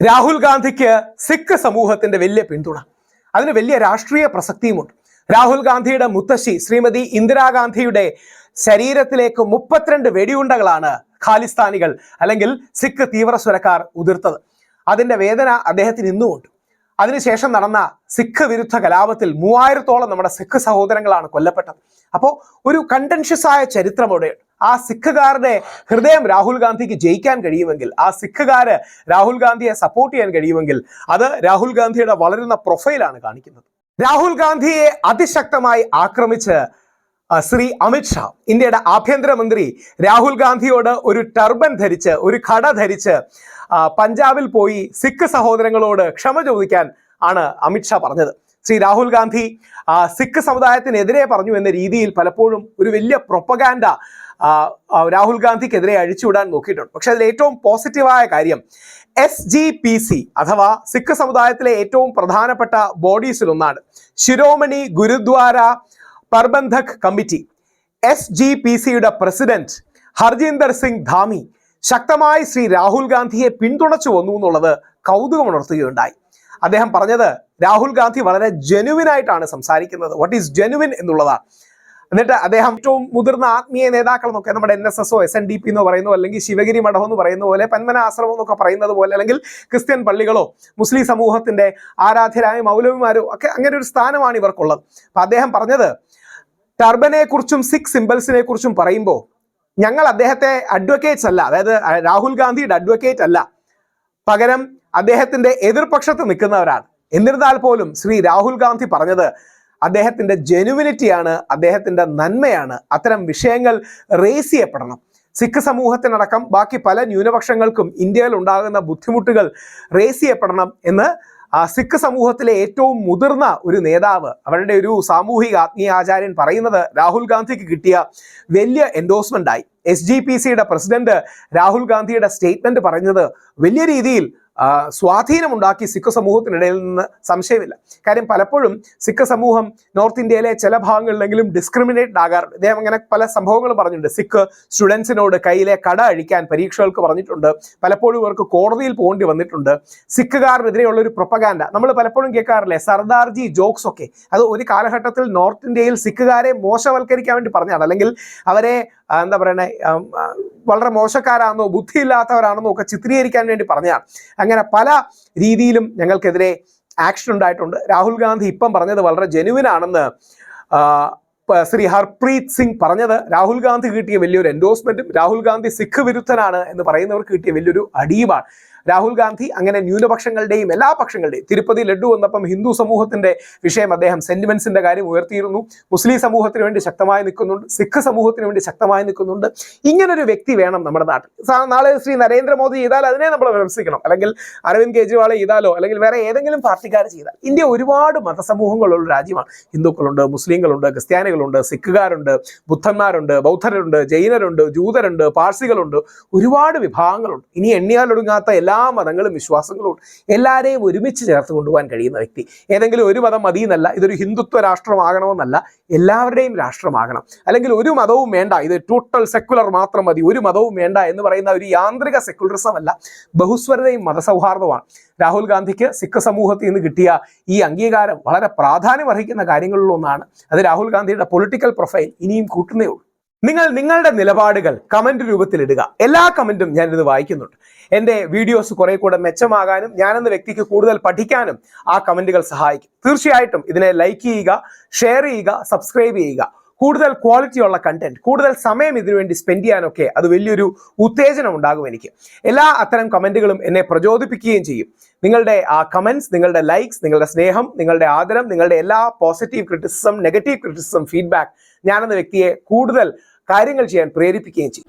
രാഹുൽ ഗാന്ധിക്ക് സിഖ് സമൂഹത്തിന്റെ വലിയ പിന്തുണ. അതിന് വലിയ രാഷ്ട്രീയ പ്രസക്തിയുമുണ്ട്. രാഹുൽ ഗാന്ധിയുടെ മുത്തശ്ശി ശ്രീമതി ഇന്ദിരാഗാന്ധിയുടെ ശരീരത്തിലേക്ക് മുപ്പത്തിരണ്ട് വെടിയുണ്ടകളാണ് ഖാലിസ്ഥാനികൾ അല്ലെങ്കിൽ സിഖ് തീവ്രസ്വരക്കാർ ഉതിർത്തത്. അതിന്റെ വേദന അദ്ദേഹത്തിന് ഇന്നുമുണ്ട്. അതിനുശേഷം നടന്ന സിഖ് വിരുദ്ധ കലാപത്തിൽ മൂവായിരത്തോളം നമ്മുടെ സിഖ് സഹോദരങ്ങളാണ് കൊല്ലപ്പെട്ടത്. അപ്പോൾ ഒരു കണ്ടൻഷ്യസ് ആയ ചരിത്രം അവിടെയുണ്ട് ആ സിഖുകാരുടെ ഹൃദയം രാഹുൽ ഗാന്ധിക്ക് ജയിക്കാൻ കഴിയുമെങ്കിൽ ആ സിഖുകാര് രാഹുൽ ഗാന്ധിയെ സപ്പോർട്ട് ചെയ്യാൻ കഴിയുമെങ്കിൽ അത് രാഹുൽ ഗാന്ധിയുടെ വളരുന്ന പ്രൊഫൈലാണ് കാണിക്കുന്നത്. രാഹുൽ ഗാന്ധിയെ അതിശക്തമായി ആക്രമിച്ച് ശ്രീ അമിത് ഷാ ഇന്ത്യയുടെ ആഭ്യന്തരമന്ത്രി രാഹുൽ ഗാന്ധിയോട് ഒരു ടർബൻ ധരിച്ച് ഒരു ഖട ധരിച്ച് പഞ്ചാബിൽ പോയി സിഖ് സഹോദരങ്ങളോട് ക്ഷമ ചോദിക്കാൻ ആണ് അമിത് ഷാ പറഞ്ഞത്. ശ്രീ രാഹുൽ ഗാന്ധി സിഖ് സമുദായത്തിനെതിരെ പറഞ്ഞു എന്ന രീതിയിൽ പലപ്പോഴും ഒരു വലിയ പ്രൊപ്പഗാൻഡ രാഹുൽ ഗാന്ധിക്കെതിരെ അഴിച്ചുവിടാൻ നോക്കിയിട്ടുണ്ട്. പക്ഷെ അതിൽ ഏറ്റവും പോസിറ്റീവായ കാര്യം എസ് ജി പി സി അഥവാ സിഖ് സമുദായത്തിലെ ഏറ്റവും പ്രധാനപ്പെട്ട ബോഡീസിൽ ഒന്നാണ് Shiromani Gurdwara Prabandhak committee S G P സിയുടെ പ്രസിഡന്റ് ഹർജീന്ദർ സിംഗ് ധാമി ശക്തമായി ശ്രീ രാഹുൽ ഗാന്ധിയെ പിന്തുണച്ചു വന്നു എന്നുള്ളത് കൗതുകമുണർത്തുകയുണ്ടായി. അദ്ദേഹം പറഞ്ഞത് രാഹുൽ ഗാന്ധി വളരെ ജെനുവിൻ ആയിട്ടാണ് സംസാരിക്കുന്നത്. വാട്ട് ഈസ് ജെനുവിൻ എന്നുള്ളതാണ്. എന്നിട്ട് അദ്ദേഹം ഏറ്റവും മുതിർന്ന ആത്മീയ നേതാക്കൾ എന്നൊക്കെ നമ്മുടെ N S S or S N D P എന്ന് പറയുന്നു അല്ലെങ്കിൽ ശിവഗിരി മഠം എന്ന് പറയുന്ന പോലെ പന്മന ആശ്രമം എന്നൊക്കെ പറയുന്നത് പോലെ അല്ലെങ്കിൽ ക്രിസ്ത്യൻ പള്ളികളോ മുസ്ലിം സമൂഹത്തിന്റെ ആരാധ്യരായ മൗലവിമാരോ ഒക്കെ അങ്ങനെ ഒരു സ്ഥാനമാണ് ഇവർക്കുള്ളത്. അപ്പൊ അദ്ദേഹം പറഞ്ഞത് ടർബനെ കുറിച്ചും സിഖ് സിംബൽസിനെ കുറിച്ചും പറയുമ്പോൾ ഞങ്ങൾ അദ്ദേഹത്തെ അഡ്വക്കേറ്റ്സ് അല്ല. അതായത് രാഹുൽ ഗാന്ധിയുടെ അഡ്വക്കേറ്റ് അല്ല. പകരം അദ്ദേഹത്തിന്റെ എതിർപക്ഷത്ത് നിൽക്കുന്നവരാണ്. എന്നിരുന്നാൽ പോലും ശ്രീ രാഹുൽ ഗാന്ധി പറഞ്ഞത് അദ്ദേഹത്തിന്റെ ജെനുവിനിറ്റിയാണ് അദ്ദേഹത്തിന്റെ നന്മയാണ്. അത്തരം വിഷയങ്ങൾ റേസ് ചെയ്യപ്പെടണം. സിഖ് സമൂഹത്തിനടക്കം ബാക്കി പല ന്യൂനപക്ഷങ്ങൾക്കും ഇന്ത്യയിൽ ഉണ്ടാകുന്ന ബുദ്ധിമുട്ടുകൾ റേസ് ചെയ്യപ്പെടണം എന്ന് സിഖ് സമൂഹത്തിലെ ഏറ്റവും മുതിർന്ന ഒരു നേതാവ് അവരുടെ ഒരു സാമൂഹിക ആത്മീയ ആചാര്യൻ പറയുന്നത് രാഹുൽ ഗാന്ധിക്ക് കിട്ടിയ വലിയ എൻഡോഴ്സ്മെന്റ് ആയി. എസ് ജി പി സിയുടെ പ്രസിഡന്റ് രാഹുൽ ഗാന്ധിയുടെ സ്റ്റേറ്റ്മെന്റ് പറഞ്ഞത് വലിയ രീതിയിൽ ആ, സ്വാധീനമുണ്ടാക്കി സിഖ് സമൂഹത്തിനിടയിൽ നിന്ന് സംശയമില്ല. കാര്യം പലപ്പോഴും സിഖ് സമൂഹം നോർത്ത് ഇന്ത്യയിലെ ചില ഭാഗങ്ങളിലെങ്കിലും ഡിസ്ക്രിമിനേറ്റ് ആകാറുണ്ട്. ഇദ്ദേഹം അങ്ങനെ പല സംഭവങ്ങളും പറഞ്ഞിട്ടുണ്ട്. സിഖ് സ്റ്റുഡൻസിനോട് കയ്യിലെ കട അഴിക്കാൻ പരീക്ഷകൾക്ക് പറഞ്ഞിട്ടുണ്ട്. പലപ്പോഴും ഇവർക്ക് കോടതിയിൽ പോകേണ്ടി വന്നിട്ടുണ്ട്. സിഖുകാരനെതിരെയുള്ള ഒരു പ്രൊപ്പഗാൻഡ. നമ്മൾ പലപ്പോഴും കേൾക്കാറില്ലേ? സർദാർജി ജോക്സ് ഒക്കെ. അത് ഒരു കാലഘട്ടത്തിൽ നോർത്ത് ഇന്ത്യയിൽ സിഖുകാരെ മോശവൽക്കരിക്കാൻ വേണ്ടി പറഞ്ഞതാണ്. അല്ലെങ്കിൽ അവരെ എന്താ പറയണേ? വളരെ മോശക്കാരാണെന്നോ ബുദ്ധിയില്ലാത്തവരാണെന്നോ ഒക്കെ ചിത്രീകരിക്കാൻ വേണ്ടി പറഞ്ഞതാണ്. അങ്ങനെ പല രീതിയിലും ഞങ്ങൾക്കെതിരെ ആക്ഷൻ ഉണ്ടായിട്ടുണ്ട്. രാഹുൽ ഗാന്ധി ഇപ്പം പറഞ്ഞത് വളരെ ജെനുവിൻ ആണെന്ന് ശ്രീ ഹർപ്രീത് സിംഗ് പറഞ്ഞത്. രാഹുൽ ഗാന്ധി കിട്ടിയ വലിയൊരു എൻഡോസ്മെന്റും രാഹുൽ ഗാന്ധി സിഖ് വിരുദ്ധനാണ് എന്ന് പറയുന്നവർക്ക് കിട്ടിയ വലിയൊരു അടിയുമാണ്. രാഹുൽ ഗാന്ധി അങ്ങനെ ന്യൂനപക്ഷങ്ങളുടെയും എല്ലാ പക്ഷങ്ങളുടെയും. തിരുപ്പതി ലഡ്ഡു വന്നപ്പം ഹിന്ദു സമൂഹത്തിന്റെ വിഷയം അദ്ദേഹം സെന്റിമെന്റ്സിന്റെ കാര്യം ഉയർത്തിയിരുന്നു. മുസ്ലിം സമൂഹത്തിന് വേണ്ടി ശക്തമായി നിൽക്കുന്നുണ്ട്. സിഖ് സമൂഹത്തിന് വേണ്ടി ശക്തമായി നിൽക്കുന്നുണ്ട്. ഇങ്ങനൊരു വ്യക്തി വേണം നമ്മുടെ നാട്ടിൽ. നാളെ ശ്രീ നരേന്ദ്രമോദി ചെയ്താൽ അതിനെ നമ്മൾ വിമർശിക്കണം. അല്ലെങ്കിൽ അരവിന്ദ് കെജ്രിവാൾ ചെയ്താലോ അല്ലെങ്കിൽ വേറെ ഏതെങ്കിലും പാർട്ടിക്കാർ ചെയ്താൽ. ഇന്ത്യ ഒരുപാട് മതസമൂഹങ്ങളുള്ള രാജ്യമാണ്. ഹിന്ദുക്കളുണ്ട് മുസ്ലിങ്ങളുണ്ട് ക്രിസ്ത്യാനികളുണ്ട് സിഖുകാരുണ്ട് ബുദ്ധന്മാരുണ്ട് ബൗദ്ധരുണ്ട് ജൈനരുണ്ട് ജൂതരുണ്ട് പാഴ്സികളുണ്ട് ഒരുപാട് വിഭാഗങ്ങളുണ്ട്. ഇനി എണ്ണിയാലൊടുങ്ങാത്ത എല്ലാ മതങ്ങളും വിശ്വാസങ്ങളും എല്ലാവരെയും ഒരുമിച്ച് ചേർത്ത് കൊണ്ടുപോകാൻ കഴിയുന്ന വ്യക്തി. ഏതെങ്കിലും ഒരു മതം മതി എന്നല്ല ഇതൊരു ഹിന്ദുത്വ രാഷ്ട്രമാകണമെന്നല്ല എല്ലാവരുടെയും രാഷ്ട്രമാകണം. അല്ലെങ്കിൽ ഒരു മതവും വേണ്ട ഇത് ടോട്ടൽ സെക്കുലർ മാത്രം മതി ഒരു മതവും വേണ്ട എന്ന് പറയുന്ന ഒരു യാന്ത്രിക സെക്യുലറിസം അല്ല ബഹുസ്വരതയും മതസൗഹാർദ്ദമാണ് രാഹുൽ ഗാന്ധിക്ക് സിഖ് സമൂഹത്തിൽ നിന്ന് കിട്ടിയ ഈ അംഗീകാരം വളരെ പ്രാധാന്യം അർഹിക്കുന്ന കാര്യങ്ങളിലൊന്നാണ്. അത് രാഹുൽ ഗാന്ധിയുടെ പൊളിറ്റിക്കൽ പ്രൊഫൈൽ ഇനിയും കൂട്ടുന്നേ ഉള്ളൂ. നിങ്ങൾ നിങ്ങളുടെ നിലപാടുകൾ കമന്റ് രൂപത്തിൽ ഇടുക. എല്ലാ കമന്റും ഞാനിത് വായിക്കുന്നുണ്ട്. എന്റെ വീഡിയോസ് കുറെ കൂടെ മെച്ചമാകാനും ഞാനെന്ന വ്യക്തിക്ക് കൂടുതൽ പഠിക്കാനും ആ കമന്റുകൾ സഹായിക്കും. തീർച്ചയായിട്ടും ഇതിനെ ലൈക്ക് ചെയ്യുക ഷെയർ ചെയ്യുക സബ്സ്ക്രൈബ് ചെയ്യുക. കൂടുതൽ ക്വാളിറ്റി ഉള്ള കണ്ടന്റ് കൂടുതൽ സമയം ഇതിനുവേണ്ടി സ്പെൻഡ് ചെയ്യാനൊക്കെ അത് വലിയൊരു ഉത്തേജനം ഉണ്ടാകും എനിക്ക്. എല്ലാ അത്തരം കമന്റുകളും എന്നെ പ്രചോദിപ്പിക്കുകയും ചെയ്യും. നിങ്ങളുടെ ആ കമന്റ്സ് നിങ്ങളുടെ ലൈക്സ് നിങ്ങളുടെ സ്നേഹം നിങ്ങളുടെ ആദരം നിങ്ങളുടെ എല്ലാ positive criticism negative criticism feedback ഞാനെന്ന വ്യക്തിയെ കൂടുതൽ കാര്യങ്ങൾ ചെയ്യാൻ പ്രേരിപ്പിക്കുകയും ചെയ്യും.